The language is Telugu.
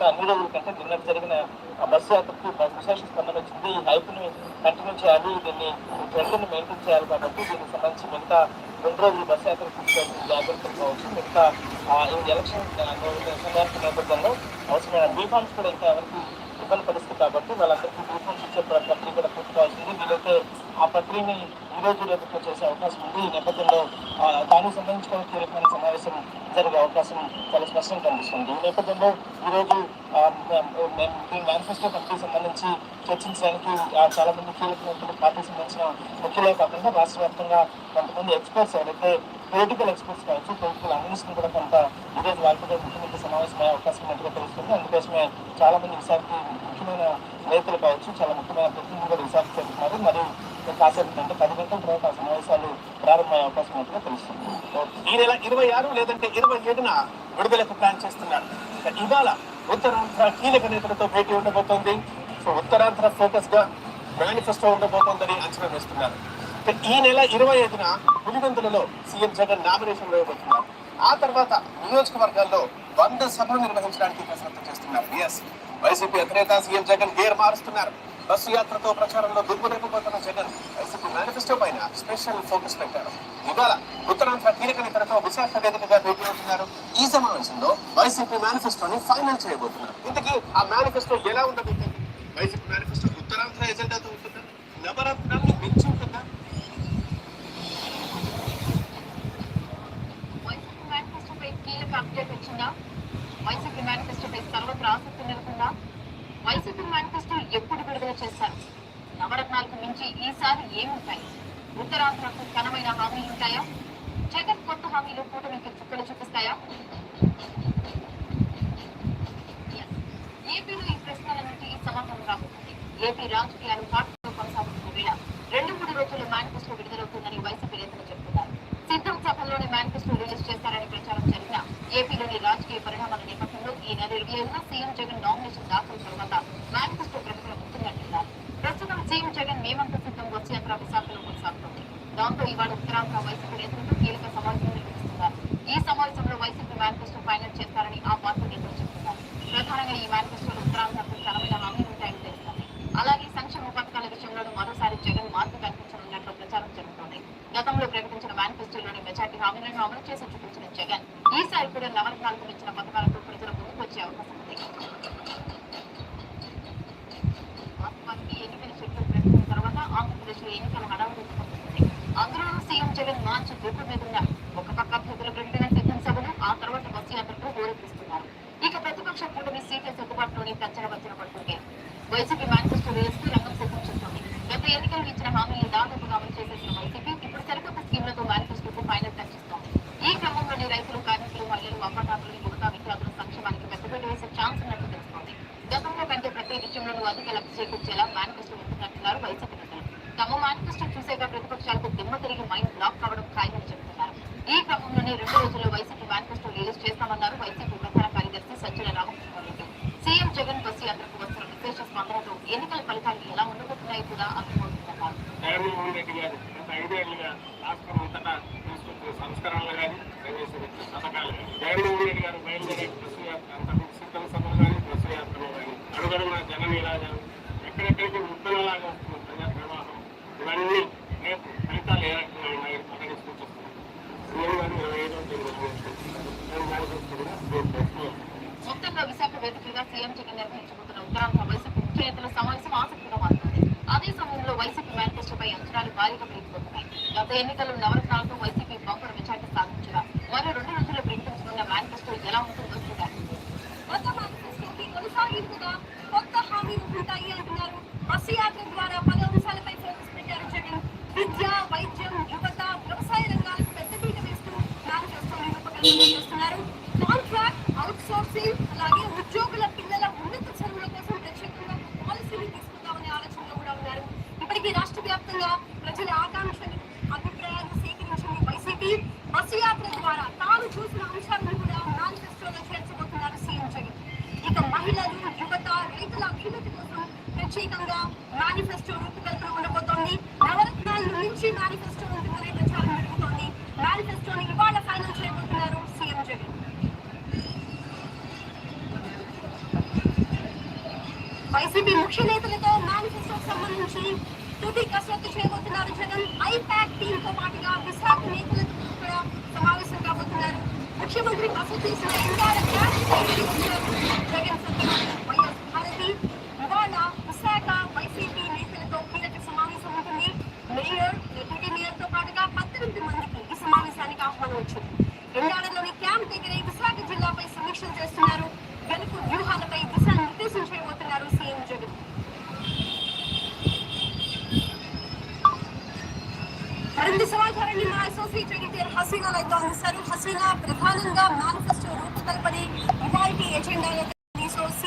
అన్ని రోజుల కంటే నిన్న జరిగిన ఆ బస్సు యాత్రకు బ- విశేష స్పందన వచ్చింది. ఈ హైప్ని కంటిన్యూ చేయాలి. దీన్ని ట్రెండ్ని మెయింటైన్ చేయాలి కాబట్టి దీనికి సంబంధించి మిగతా రెండు రోజులు బస్సు యాత్ర తీసుకోవాల్సిన జాగ్రత్తలు కావచ్చు. మిగతా ఈ ఎలక్షన్ ఆ, అవసరమైన బీఫామ్స్ కూడా ఇంకా ఎవరికి ఇబ్బంది పరిస్థితి కాబట్టి వాళ్ళందరికీ బీఫామ్స్ ఇచ్చే ప్ర- కూడా పూర్తి కావాల్సింది వీలైతే ఆ ప్రక్రియని ఈ రోజు రేపు చేసే అవకాశం ఉంది. ఈ నేపథ్యంలో దానికి సంబంధించిన కీలకమైన సమావేశం జరిగే అవకాశం చాలా స్పష్టంగా కనిపిస్తుంది. ఈ నేపథ్యంలో ఈ రోజు మేము మేనిఫెస్టో కమిటీకి సంబంధించి చర్చించడానికి చాలా మంది కీలకమైనటువంటి పార్టీకి సంబంధించిన ముఖ్యులే కాకుండా రాష్ట్ర వ్యాప్తంగా కొంతమంది ఎక్స్పర్ట్స్ ఎవరైతే పొలిటికల్ ఎక్స్పర్ట్స్ కావచ్చు పొలిటికల్ అనలిస్ట్ కూడా కొంత ఈరోజు వాళ్ళతో ముఖ్యమంత్రి అవకాశం ఉన్నట్టుగా తెలుస్తుంది. అందుకోసమే చాలా మంది ముఖ్యమైన నేతలు కావచ్చు చాలా ముఖ్యమైన ప్రతినిధులు విశాఖ చేస్తున్నారు మరియు కాసేపు అంటే పది గంటల తర్వాత ఆ సమావేశాలు ప్రారంభమయ్యే అవకాశం ఉన్నట్టుగా తెలుస్తుంది. ఈ నెల ఇరవై ఆరు లేదంటే ఇరవై ఏడున విడుదలకు ప్లాన్ చేస్తున్నారు. ఇవాళ ఉత్తరాంధ్ర కీలక నేతలతో భేటీ ఉండబోతోంది. సో ఉత్తరాంధ్ర ఫోకస్గా మేనిఫెస్టో ఉండబోతోందని అంచనా వేస్తున్నారు. ఈ నెల ఇరవై ఐదున పులివెందులలో సీఎం జగన్ నామినేషన్ వేయబోతున్నారు. ఆ తర్వాత నియోజకవర్గాల్లో వంద సభలు నిర్వహించడానికి కసరత్తు చేస్తున్నారు. ఎస్ వైసీపీ అధినేత సీఎం జగన్ గేర్ మారుస్తున్నారు. బస్సు యాత్రతో ప్రచారంలో దుర్మరేపోతున్న జగన్ వైసీపీ మేనిఫెస్టో పైన స్పెషల్ ఫోకస్ పెట్టారు. ఇవాళ ఉత్తరాంధ్ర కీలక నేతలతో విశాఖ వేదికగా భేటీ అవుతున్నారు. ఈ సమావేశంలో వైసీపీ మేనిఫెస్టోని ఫైనల్ చేయబోతున్నారు. ఇంతకీ ఆ మేనిఫెస్టో ఎలా ఉండబోతుంది వైసీపీ మేనిఫెస్టో ఉత్తరాంధ్ర ఎజెండాతో ఉంటుందా? నవరత్నాన్ని మించి ఉంటుందా వైసీపీ మేనిఫెస్టోపై కీలక అప్డేట్ వచ్చిందా వైసీపీ మేనిఫెస్టోపై సర్వత్ర ఆసక్తి నెలకొందా వైసీపీ మేనిఫెస్టో చేశారు. నవరత్నాలకు మించి ఈసారి ఏముంటాయి? ఉత్తరాంధ్రకు ఘనమైన హామీలు ఉంటాయా? జగన్ కొత్త హామీలు కూటమికి చుక్కలు చూపిస్తాయా? ఏపీలో ఈ ప్రశ్నల నుండి ఈ సమాధానం రాబోతుంది ఏపీ రాజకీయాలు పార్టీలో కొనసాగుతున్న వేళ రెండు మూడు రోజుల్లో మేనిఫెస్టో విడుదలవుతుందని వైసీపీ నేతలు చెబుతున్నారు. సిద్ధం సభలోని మేనిఫెస్టో రిలీజ్ చేస్తారని ప్రచారం జరిగిన ఏపీలోని రాజకీయ పరిణామాల నేపథ్యంలో ఈ నెల ఇరవై ఐదున సీఎం జగన్ నామినేషన్ దాఖలు తర్వాత మేనిఫెస్టో ప్రకటన ఉంటుందంటున్నారు ప్రస్తుతం సీఎం జగన్ మేమంతా సిద్ధం వచ్చే యాత్ర విశాఖలో కొనసాగుతుంది దాంతో ఉత్తరాంధ్ర వైసీపీ నేతలతో కీలక సమావేశం నిర్వహిస్తున్నారు. ఈ సమావేశంలో వైసీపీ మేనిఫెస్టో ఫైనల్ చేస్తారని ఆ పార్టీ నేతలు చెబుతున్నారు ప్రధానంగా ఈ మేనిఫెస్టోలో ఉత్తరాంధ్రకు ఘనమైన హామీలు ఉంటాయని తెలుస్తుంది అలాగే సంక్షేమ పథకాల విషయంలోనూ మరోసారి జగన్ మార్పు కనిపించనున్నట్లు ప్రచారం జరుగుతోంది. గతంలో ప్రకటించిన మేనిఫెస్టోలోని మెజార్టీ హామీలను అమలు చేసి చూపించిన జగన్ ఈసారి కూడా నవరత్నాలకు మించిన సీఎం జగన్ మార్చి దూకు మీద ఒక పక్క అభ్యర్థుల ప్రకటన సిద్ధం సభను ఆ తర్వాత బస్సు యాత్రను హోరెత్తిస్తున్నారు ఇక ప్రతిపక్ష కూటమి సీట్ల సర్దుబాటులోని పెంచన వచ్చిన పడుతుంది. వైసీపీ మేనిఫెస్టో వేస్తూ రంగం సిద్ధం చేస్తుంది. గత ఎన్నికలు ఇచ్చిన హామీలు దాదాపుగా అమలు చేసేసిన వైసీపీ ఇప్పుడు సరికొత్త స్కీమ్లతో మేనిఫెస్టోకు ఫైనల్ టచ్ ఇస్తోంది. ఈ క్రమంలోనే రైతులు కార్మికులు మహిళలు అమ్మటాకులు యువత విద్యార్థుల సంక్షేమానికి పెద్దపీట వేసే ఛాన్స్ ఉన్నట్టు తెలుస్తోంది. గతంలో కంటే ప్రతి విషయంలోనూ అధిక లబ్ధి చేకూర్చేలా మేనిఫెస్టో ఉంటుందంటున్నారు వైసీపీ తమ మేనిఫెస్టో చూసేగా ప్రతిపక్షాలకు దిమ్మ తిరిగి మైండ్ బ్లాక్ కావడం ఖాయమని చెబుతున్నారు. ఈ క్రమంలోనే రెండు రోజుల్లో వైసీపీ మేనిఫెస్టో రిలీజ్ చేస్తామన్నారు వైసీపీ ప్రధాన కార్యదర్శి సజ్జల రామకృష్ణారెడ్డి సీఎం జగన్ బస్సు యాత్రకు వస్తున్న విశేష స్పందనతో ఎన్నికల ఫలితాలు ఎలా ఉండబోతున్నాయి కూడా అర్థమవుతుందన్నారు జగన్మోహన్ రెడ్డి గారు గత ఐదేళ్ళుగా రాష్ట్రం అంతటా తీసుకొచ్చిన సంస్కరణలు కానీ పథకాలు జగన్మోహన్ రెడ్డి గారు బయలుదేరే బస్సు యాత్ర సిద్ధం సభలు కానీ బస్సు యాత్రలు కానీ అడుగడుగున జనం ఇలా ఎక్కడెక్కడికి ముద్దలలాగా వస్తున్నారు. ఇవన్నీ రేపు ఫలితాలు ఏ రకంగా ఉన్నాయి ఇరవై ఐదో తేదీ మొత్తంగా విశాఖ వేదికగా సీఎం జగన్ నిర్వహించబోతున్న ఉత్తరాంధ్ర వైసీపీ ముఖ్య నేతల సమావేశం ఆసక్తిగా మారుతుంది. అదే సమయంలో వైసీపీ మేనిఫెస్టోపై అంచనాలు భారీగా పెరిగిపోతున్నాయి. గత ఎన్నికల్లో నవరత్నాలతో వైసీపీ బంపర్ విచారణ సాధించగా మరో రెండు రోజుల్లో ప్రకటించనున్న మేనిఫెస్టో ఎలా ఉంటుందో చూడాలి. కొత్త మేనిఫెస్టోకి కొనసాగింపుగా కొత్త హామీలు ఉంటాయి అంటున్నారు బస్సు యాత్ర ద్వారా పలు అంశాలపై ఫోకస్ పెట్టారు జగన్ విద్య వైద్యం యువత వ్యవసాయ రంగాలకు పెద్దపీట వేస్తూ మేనిఫెస్టోని రూపకల్పన చేస్తున్నారు కాంట్రాక్ట్ అవుట్ సోర్సింగ్ అలాగే ఉద్యోగుల పిల్లల ఉన్నత చదువుల కోసం ప్రత్యేకంగా పాలసీని తీసుకుందామనే ఆలోచనలో కూడా ఉన్నారు ఇప్పటికీ రాష్ట్ర వ్యాప్తంగా ప్రజల ఆకాంక్షలు అభిప్రాయాలు సేకరించింది వైసీపీ బస్సు యాత్ర ద్వారా తాను చూసిన అంశాలను కూడా మేనిఫెస్టోలో చేర్చబోతున్నారు సీఎం జగన్ ఇక మహిళలు యువత రైతుల అభ్యున్నతి కోసం ప్రత్యేకంగా మేనిఫెస్టో రూపకల్పన ఉండబోతోంది నవరత్నాల నుంచి మేనిఫెస్టో ఉంటుందనే ప్రచారం జరుగుతోంది మేనిఫెస్టోని ఇవాళ ఫైనల్ చేయబోతున్నారు సీఎం జగన్ వైసీపీ ముఖ్య నేతలతో మేనిఫెస్టోకి సంబంధించి తుది కసరత్తు చేయబోతున్నారు జగన్ ఐపాక్ టీమ్తో పాటుగా విశాఖ నేతలతో కూడా సమావేశం కాబోతున్నారు ముఖ్యమంత్రి బస చేసిన ఇందాల జగన్ సత్యనారాయణ వైఎస్ భారతి ఇవాళ విశాఖ వైసీపీ నేతలతో కీలక సమావేశం ఉంటుంది మేయర్ డిప్యూటీ మేయర్తో పాటుగా పద్దెనిమిది మందికి ఈ సమావేశానికి ఆహ్వానం వచ్చింది ఎండాడలోని క్యాంప్ దగ్గరే విశాఖ జిల్లాపై సమీక్షలు చేస్తున్నారు మరింత సమాచారాన్ని మా అసోసియేట్ ఎడిటర్ హసీనా లైవ్ లో అందిస్తారు హసీనా ప్రధానంగా మేనిఫెస్టో రూపకల్పనే ఇవాల్టి ఎజెండాలో